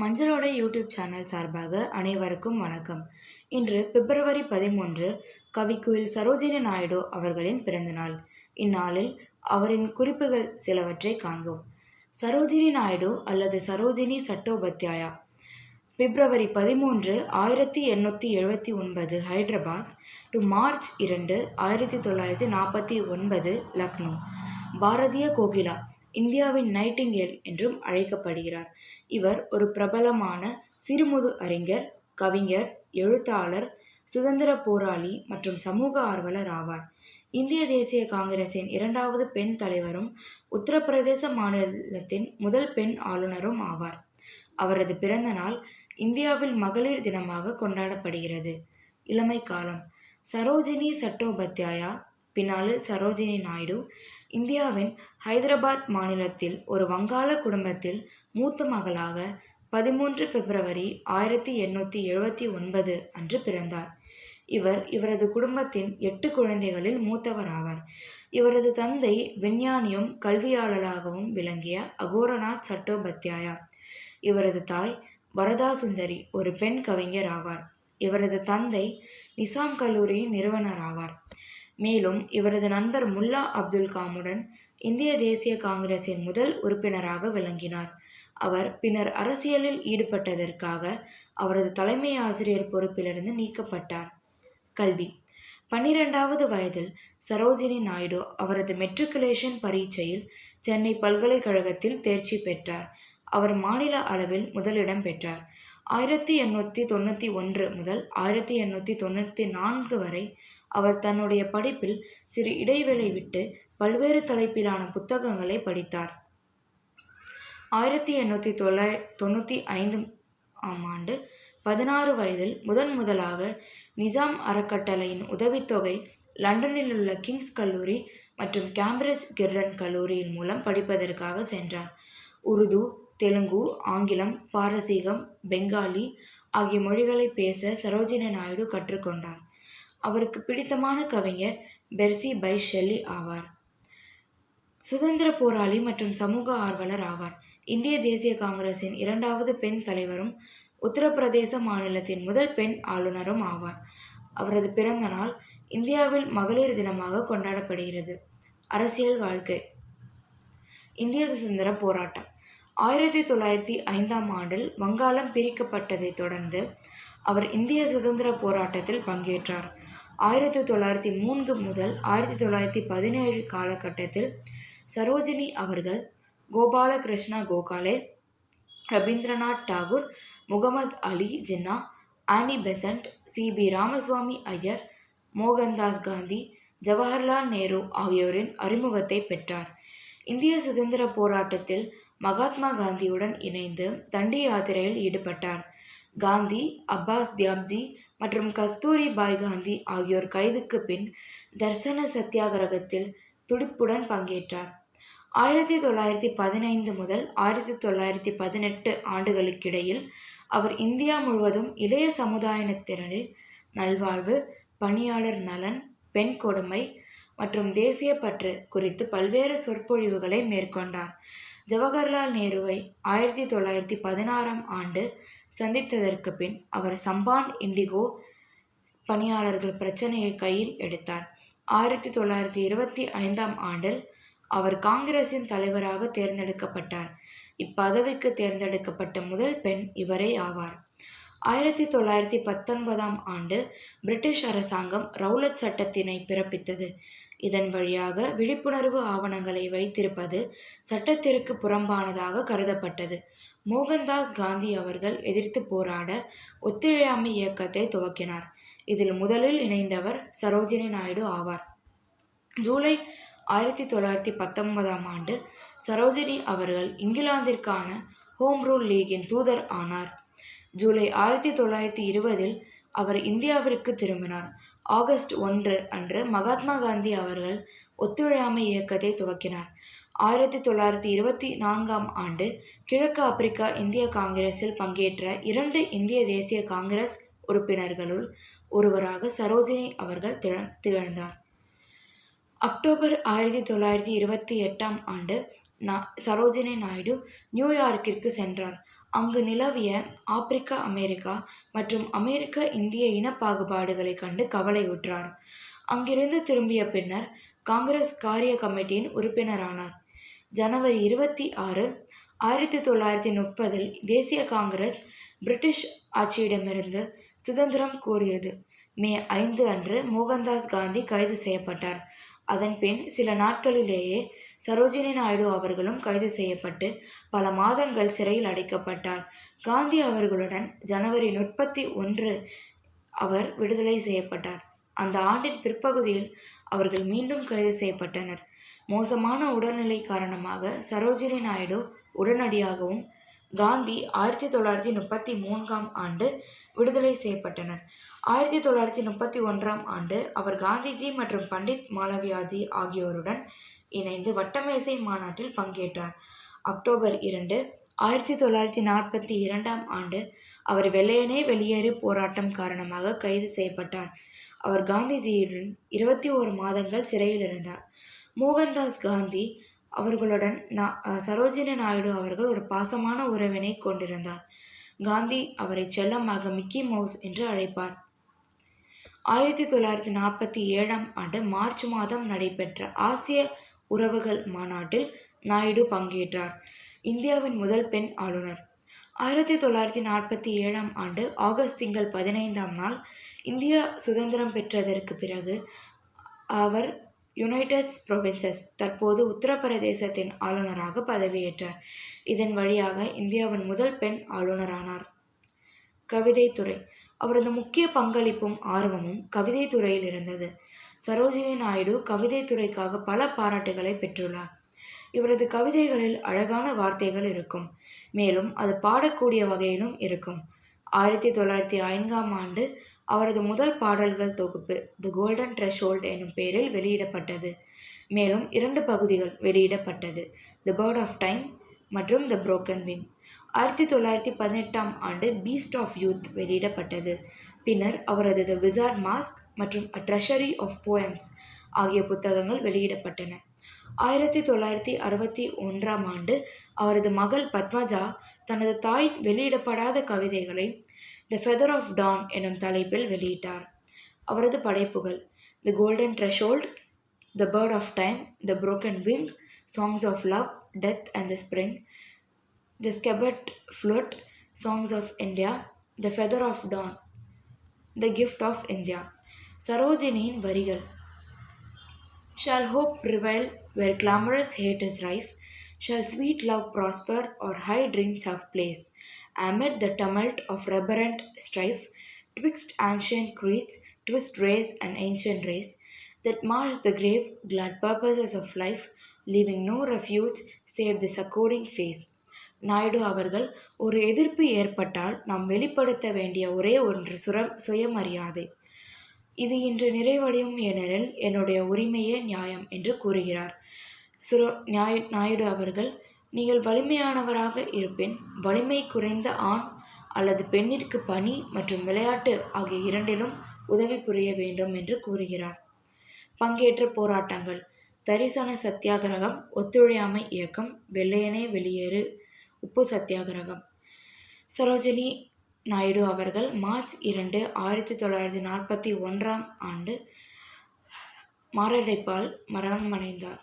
மஞ்சளோட YouTube channel சார்பாக அனைவருக்கும் வணக்கம். இன்று பிப்ரவரி பதிமூன்று கவிக்குயில் சரோஜினி நாயுடு அவர்களின் பிறந்தநாள். இந்நாளில் அவரின் குறிப்புகள் சிலவற்றை காண்போம். சரோஜினி நாயுடு அல்லது சரோஜினி சட்டோபத்யாயா. பிப்ரவரி பதிமூன்று ஆயிரத்தி எண்ணூற்றி எழுபத்தி ஒன்பது ஹைதராபாத் டு மார்ச் இரண்டு ஆயிரத்தி தொள்ளாயிரத்தி நாற்பத்தி ஒன்பது லக்னோ. பாரதிய கோகிலா. இந்தியாவின் நைட்டிங்கேல் என்றும் அழைக்கப்படுகிறார். இவர் ஒரு பிரபலமான சிறுமுது அறிஞர் கவிஞர் எழுத்தாளர் சுதந்திர போராளி மற்றும் சமூக ஆர்வலர் ஆவார். இந்திய தேசிய காங்கிரசின் இரண்டாவது பெண் தலைவரும் உத்தரப்பிரதேச மாநிலத்தின் முதல் பெண் ஆளுநரும் ஆவார். அவரது பிறந்த நாள் இந்தியாவில் மகளிர் தினமாக கொண்டாடப்படுகிறது. இளமை காலம் சரோஜினி சட்டோபத்யாயா பின்னாளில் சரோஜினி நாயுடு. இந்தியாவின் ஹைதராபாத் மாநிலத்தில் ஒரு வங்காள குடும்பத்தில் மூத்த மகளாக பதிமூன்று பிப்ரவரி ஆயிரத்தி எண்ணூற்றி எழுபத்தி ஒன்பது அன்று பிறந்தார். இவர் இவரது குடும்பத்தின் எட்டு குழந்தைகளில் மூத்தவராவார் இவரது தந்தை விஞ்ஞானியும் கல்வியாளராகவும் விளங்கிய அகோரநாத் சட்டோபத்யாயா. இவரது தாய் வரதா சுந்தரி ஒரு பெண் கவிஞர் ஆவார். இவரது தந்தை நிசாம் கல்லூரியின் நிறுவனர் ஆவார். மேலும் இவரது நண்பர் முல்லா அப்துல் காமுடன் இந்திய தேசிய காங்கிரசின் முதல் உறுப்பினராக விளங்கினார். அவர் பின்னர் அரசியலில் ஈடுபட்டதற்காக அவரது தலைமை ஆசிரியர் பொறுப்பிலிருந்து நீக்கப்பட்டார். கல்வி. பன்னிரெண்டாவது வயதில் சரோஜினி நாயுடு அவரது மெட்ரிகுலேஷன் பரீட்சையில் சென்னை பல்கலைக்கழகத்தில் தேர்ச்சி பெற்றார். அவர் மாநில அளவில் முதலிடம் பெற்றார். ஆயிரத்தி எண்ணூற்றி தொண்ணூற்றி ஒன்று முதல் ஆயிரத்தி எண்ணூற்றி தொண்ணூற்றி நான்கு வரை அவர் தன்னுடைய படிப்பில் சிறு இடைவேளை விட்டு பல்வேறு தலைப்பிலான புத்தகங்களை படித்தார். ஆயிரத்தி எண்ணூற்றி தொள்ளாய தொண்ணூற்றி ஐந்து ஆம் ஆண்டு பதினாறு வயதில் முதன் முதலாக நிஜாம் அறக்கட்டளையின் உதவித்தொகை லண்டனில் உள்ள கிங்ஸ் கல்லூரி மற்றும் கேம்பிரிட்ஜ் கிர்டன் கல்லூரியின் மூலம் படிப்பதற்காக சென்றார். உருது தெலுங்கு ஆங்கிலம் பாரசீகம் பெங்காலி ஆகிய மொழிகளை பேச சரோஜினி நாயுடு கற்றுக்கொண்டார். அவருக்கு பிடித்தமான கவிஞர் பெர்சி பை ஷெல்லி ஆவார். சுதந்திர போராளி மற்றும் சமூக ஆர்வலர் ஆவார். இந்திய தேசிய காங்கிரசின் இரண்டாவது பெண் தலைவரும் உத்தரப்பிரதேச மாநிலத்தின் முதல் பெண் ஆளுநரும் ஆவார். அவரது பிறந்த நாள் இந்தியாவில் மகளிர் தினமாக கொண்டாடப்படுகிறது. அரசியல் வாழ்க்கை. இந்திய சுதந்திர போராட்டம். ஆயிரத்தி தொள்ளாயிரத்தி ஐந்தாம் ஆண்டில் வங்காளம் பிரிக்கப்பட்டதைத் தொடர்ந்து அவர் இந்திய சுதந்திர போராட்டத்தில் பங்கேற்றார். ஆயிரத்தி தொள்ளாயிரத்தி மூன்று முதல் ஆயிரத்தி தொள்ளாயிரத்தி பதினேழு காலகட்டத்தில் சரோஜினி அவர்கள் Gopalakrishna Gokhale Rabindranath Tagore Muhammad Ali Jinnah Annie Besant C P Ramaswamy Iyer Mohandas Gandhi Jawaharlal Nehru ஆகியோரின் அறிமுகத்தை பெற்றார். இந்திய சுதந்திர போராட்டத்தில் மகாத்மா காந்தியுடன் இணைந்து தண்டி யாத்திரையில் ஈடுபட்டார். காந்தி அப்பாஸ் தியாப்ஜி மற்றும் கஸ்தூரி பாய் காந்தி ஆகியோர் கைதுக்கு பின் தர்சன சத்தியாகிரகத்தில் துடிப்புடன் பங்கேற்றார். ஆயிரத்தி தொள்ளாயிரத்தி பதினைந்து முதல் ஆயிரத்தி தொள்ளாயிரத்தி பதினெட்டு ஆண்டுகளுக்கிடையில் அவர் இந்தியா முழுவதும் இளைய சமுதாயத்தினரின் நல்வாழ்வு பணியாளர் நலன் பெண் கொடுமை மற்றும் தேசிய பற்று குறித்து பல்வேறு சொற்பொழிவுகளை மேற்கொண்டார். ஜவஹர்லால் நேருவை ஆயிரத்தி தொள்ளாயிரத்தி பதினாறாம் ஆண்டு சந்தித்ததற்கு பின் அவர் சம்பான் இண்டிகோ பணியாளர்கள் பிரச்சனையை கையில் எடுத்தார். ஆயிரத்தி தொள்ளாயிரத்தி இருபத்தி ஐந்தாம் ஆண்டில் அவர் காங்கிரசின் தலைவராக தேர்ந்தெடுக்கப்பட்டார். இப்பதவிக்கு தேர்ந்தெடுக்கப்பட்ட முதல் பெண் இவரே ஆவார். ஆயிரத்தி தொள்ளாயிரத்தி பத்தொன்பதாம் ஆண்டு பிரிட்டிஷ் அரசாங்கம் ரவுலத் சட்டத்தினை பிறப்பித்தது. இதன் வழியாக விழிப்புணர்வு ஆவணங்களை வைத்திருப்பது சட்டத்திற்கு புறம்பானதாக கருதப்பட்டது. மோகன்தாஸ் காந்தி அவர்கள் எதிர்த்து போராட ஒத்துழையாமை இயக்கத்தை துவக்கினார். இதில் முதலில் இணைந்தவர் சரோஜினி நாயுடு ஆவார். ஜூலை ஆயிரத்தி தொள்ளாயிரத்தி பத்தொன்பதாம் ஆண்டு சரோஜினி அவர்கள் இங்கிலாந்திற்கான ஹோம் ரூல் லீகின் தூதர் ஆனார். ஜூலை ஆயிரத்தி தொள்ளாயிரத்தி இருபதில் அவர் இந்தியாவிற்கு திரும்பினார். ஆகஸ்ட் ஒன்று அன்று மகாத்மா காந்தி அவர்கள் ஒத்துழையாமை இயக்கத்தை துவக்கினார். ஆயிரத்தி தொள்ளாயிரத்தி இருபத்தி நான்காம் ஆண்டு கிழக்கு ஆப்பிரிக்கா இந்திய காங்கிரஸில் பங்கேற்ற இரண்டு இந்திய தேசிய காங்கிரஸ் உறுப்பினர்களுள் ஒருவராக சரோஜினி அவர்கள் திகழ்ந்தார். அக்டோபர் ஆயிரத்தி தொள்ளாயிரத்தி இருபத்தி எட்டாம் ஆண்டு நா சரோஜினி நாயுடு நியூயார்க்கிற்கு சென்றார். அங்கு நிலவிய ஆப்பிரிக்கா அமெரிக்கா மற்றும் அமெரிக்க இந்திய இனப்பாகுபாடுகளை கண்டு கவலையுற்றார். அங்கிருந்து திரும்பிய பின்னர் காங்கிரஸ் காரிய கமிட்டியின் உறுப்பினரானார். ஜனவரி இருபத்தி ஆறு ஆயிரத்தி தொள்ளாயிரத்தி முப்பதில் தேசிய காங்கிரஸ் பிரிட்டிஷ் ஆட்சியிடமிருந்து சுதந்திரம் கோரியது. மே ஐந்து அன்று மோகன்தாஸ் காந்தி கைது செய்யப்பட்டார். அதன்பின் சில நாட்களிலேயே சரோஜினி நாயுடு அவர்களும் கைது செய்யப்பட்டு பல மாதங்கள் சிறையில் அடைக்கப்பட்டார். காந்தி அவர்களுடன் ஜனவரி முப்பத்தி ஒன்று அவர் விடுதலை செய்யப்பட்டார். அந்த ஆண்டின் பிற்பகுதியில் அவர்கள் மீண்டும் கைது செய்யப்பட்டனர். மோசமான உடல்நிலை காரணமாக சரோஜினி நாயுடு உடனடியாகவும் காந்தி ஆயிரத்தி தொள்ளாயிரத்தி முப்பத்தி மூன்றாம் ஆண்டு விடுதலை செய்யப்பட்டனர். ஆயிரத்தி தொள்ளாயிரத்தி முப்பத்தி ஒன்றாம் ஆண்டு அவர் காந்திஜி மற்றும் பண்டித் மாலவியாஜி ஆகியோருடன் இணைந்து வட்டமேசை மாநாட்டில் பங்கேற்றார். அக்டோபர் இரண்டு ஆயிரத்தி தொள்ளாயிரத்தி நாற்பத்தி இரண்டாம் ஆண்டு அவர் வெள்ளையனே வெளியேறு போராட்டம் காரணமாக கைது செய்யப்பட்டார். அவர் காந்திஜியுடன் இருபத்தி ஓரு மாதங்கள் சிறையில் இருந்தார். மோகன்தாஸ் காந்தி அவர்களுடன் நா சரோஜினி நாயுடு அவர்கள் ஒரு பாசமான உறவினை கொண்டிருந்தார். காந்தி அவரை செல்லமாக மிக்கி மவுஸ் என்று அழைப்பார். ஆயிரத்தி தொள்ளாயிரத்தி நாற்பத்தி ஏழாம் ஆண்டு மார்ச் மாதம் நடைபெற்ற ஆசிய உறவுகள் மாநாட்டில் நாயுடு பங்கேற்றார். இந்தியாவின் முதல் பெண் ஆளுநர். ஆயிரத்தி தொள்ளாயிரத்தி நாற்பத்தி ஏழாம் ஆண்டு ஆகஸ்ட் திங்கள் பதினைந்தாம் நாள் இந்தியா சுதந்திரம் பெற்றதற்கு பிறகு அவர் யுனைடெட் ப்ரொவின்சஸ் தற்போது உத்தரப்பிரதேசத்தின் ஆளுநராக பதவியேற்றார். இதன் வழியாக இந்தியாவின் முதல் பெண் ஆளுநரானார். கவிதைத்துறை அவரது முக்கிய பங்களிப்பும் ஆர்வமும் கவிதைத்துறையில் இருந்தது. சரோஜினி நாயுடு கவிதைத்துறைக்காக பல பாராட்டுகளை பெற்றுள்ளார். இவரது கவிதைகளில் அழகான வார்த்தைகள் இருக்கும். மேலும் அது பாடக்கூடிய வகையிலும் இருக்கும். ஆயிரத்தி தொள்ளாயிரத்தி ஐந்தாம் ஆண்டு அவரது முதல் பாடல்கள் தொகுப்பு தி கோல்டன் ட்ரெஷோல்ட் எனும் பெயரில் வெளியிடப்பட்டது. மேலும் இரண்டு பகுதிகள் வெளியிடப்பட்டது தி பேர்ட் ஆஃப் டைம் மற்றும் த புரோக்கன் விங் ஆயிரத்தி தொள்ளாயிரத்தி பதினெட்டாம் ஆண்டு பீஸ்ட் ஆஃப் யூத் வெளியிடப்பட்டது. பின்னர் அவரது த விசார் மாஸ்க் மற்றும் அ ட்ரெஷரி ஆஃப் போயம்ஸ் ஆகிய புத்தகங்கள் வெளியிடப்பட்டன. ஆயிரத்தி தொள்ளாயிரத்தி அறுபத்தி ஒன்றாம் ஆண்டு அவரது மகள் பத்மஜா தனது தாய் வெளியிடப்படாத கவிதைகளை த ஃபெதர் ஆஃப் டான் எனும் தலைப்பில் வெளியிட்டார். அவரது படைப்புகள் the golden threshold the bird of time the broken wing songs of love death and the spring the ஸ்கெபட் flute songs of India the feather of dawn the gift of India சரோஜினியின் வரிகள் Shall hope prevail where clamorous hate is rife? Shall sweet love prosper or high dreams have place? Amid the tumult of reverent strife, twixt ancient creeds, twist race and ancient race, that mars the grave glad purposes of life, leaving no refuge save the succoring face. Naidu அவர்கள் ஒரு எதிர்ப்பு ஏற்பட்டால் நாம் வெளிப்படுத்த வேண்டிய ஒரே ஒன்று சுர சுயமரியாதை இது இன்று நிறைவடையும் ஏனெனில் என்னுடைய உரிமையே நியாயம் என்று கூறுகிறார். சுர நியாய நாயுடு அவர்கள் நீங்கள் வலிமையானவராக இருப்பின் வலிமை குறைந்த ஆண் அல்லது பெண்ணிற்கு பணி மற்றும் விளையாட்டு ஆகிய இரண்டிலும் உதவி புரிய வேண்டும் என்று கூறுகிறார். பங்கேற்ற போராட்டங்கள் தரிசன சத்தியாகிரகம் ஒத்துழையாமை இயக்கம் வெள்ளையனே வெளியேறு உப்பு சத்தியாகிரகம். சரோஜினி நாயுடு அவர்கள் மார்ச் இரண்டு ஆயிரத்தி தொள்ளாயிரத்தி நாற்பத்தி ஒன்றாம் ஆண்டு மாரடைப்பால் மரணமடைந்தார்.